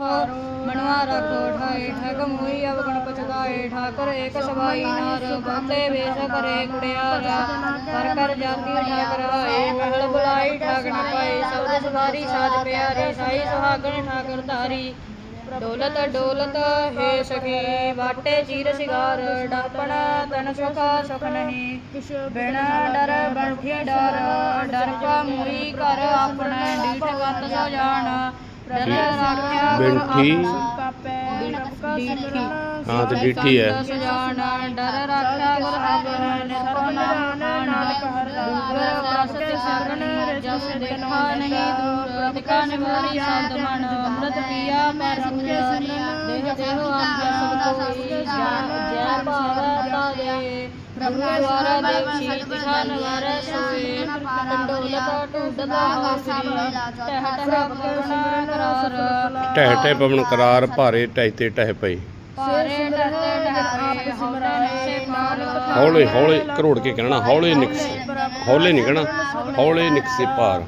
ਰੱਖੋ ਮਨਵਾ ਰੱਖੋ ਠਾਏ ਠਗ ਮੋਈ ਅਵਗਣ ਪਚਦਾਏ ਠਾਕਰ ਏਕ ਸਵਾਈ ਨਾਰ ਬਾਤੇ ਵੇਸ ਕਰੇ ਕੁੜਿਆਰ ਕਰ ਕਰ ਜਾਂਦੀ ਠਾਕਰ ਹਾਏ ਮਹਿਲ ਬੁਲਾਈ ਠਾਕ ਨ ਪਾਏ। ਸਬਦ ਸਵਾਰੀ ਸਾਜ ਪਿਆਰੀ, ਸਾਈ ਸੁਹਾਗਣ ਡੋਲਤ ਡੋਲਤ ਹੈ ਸਖੀ, ਵਾਟੇ ਚੀਰ ਸਿਗਾਰ, ਡਾਪਣ ਤਨ ਸੁਖ ਸੁਖ ਨਹੀਂ। ਬਿਨ ਡਰ ਬੰਠੀ ਡਰ ਡਰ ਕਾ ਮੋਈ ਕਰ ਆਪਣੇ, ਡੀਠ ਗਤ ਸੋ ਜਾਣ। ਬਿੰਠੀ ਹਾਂ ਤੇ ਡੀਠੀ ਹੈ ਸਜਾਣ ਡਰ ਰੱਖਿਆ ਗੁਰ ਆਪਣੇ ਨਿਰਭਉ ਨਾਮ ਨਾਨਕ ਹਰ ਦੂਰ ਪ੍ਰਸਤ ਸਰਣ ਜਸ ਦੇਖਾ ਨਹੀਂ ਦੂਰ ਦਿਖਾ ਨਿਵਾਰੀ ਸੰਤ ਮਨ ਅੰਮ੍ਰਿਤ ਪੀਆ ਮੈਂ ਸੁਖੇ ਦੇਹ ਦੇਹ ਆਪ ਸਭ ਕੋਈ ਜੈ ਜੈ ਭਾਰਤਾ ਦੇ ਪ੍ਰਭੂ ਦੁਆਰਾ ਦੇਵ ਸ਼ੀਲ ਦਿਖਾਨ ਵਾਰ ਟਹਿ ਟਹਿ ਪਵਨ ਕਰਾਰ ਟਹਿ ਟਹਿ ਪਵਨ ਕਰਾਰ ਭਾਰੇ ਟਹਿ ਤੇ ਟਹਿ ਪਈ ਹੌਲੇ ਹੌਲੇ ਕਰੋੜ ਕੇ ਕਹਿਣਾ ਹੌਲੇ ਨਿਕਸੇ ਹੌਲੇ ਨਹੀਂ ਕਹਿਣਾ ਹੌਲੇ ਨਿਕਸੇ ਪਾਰ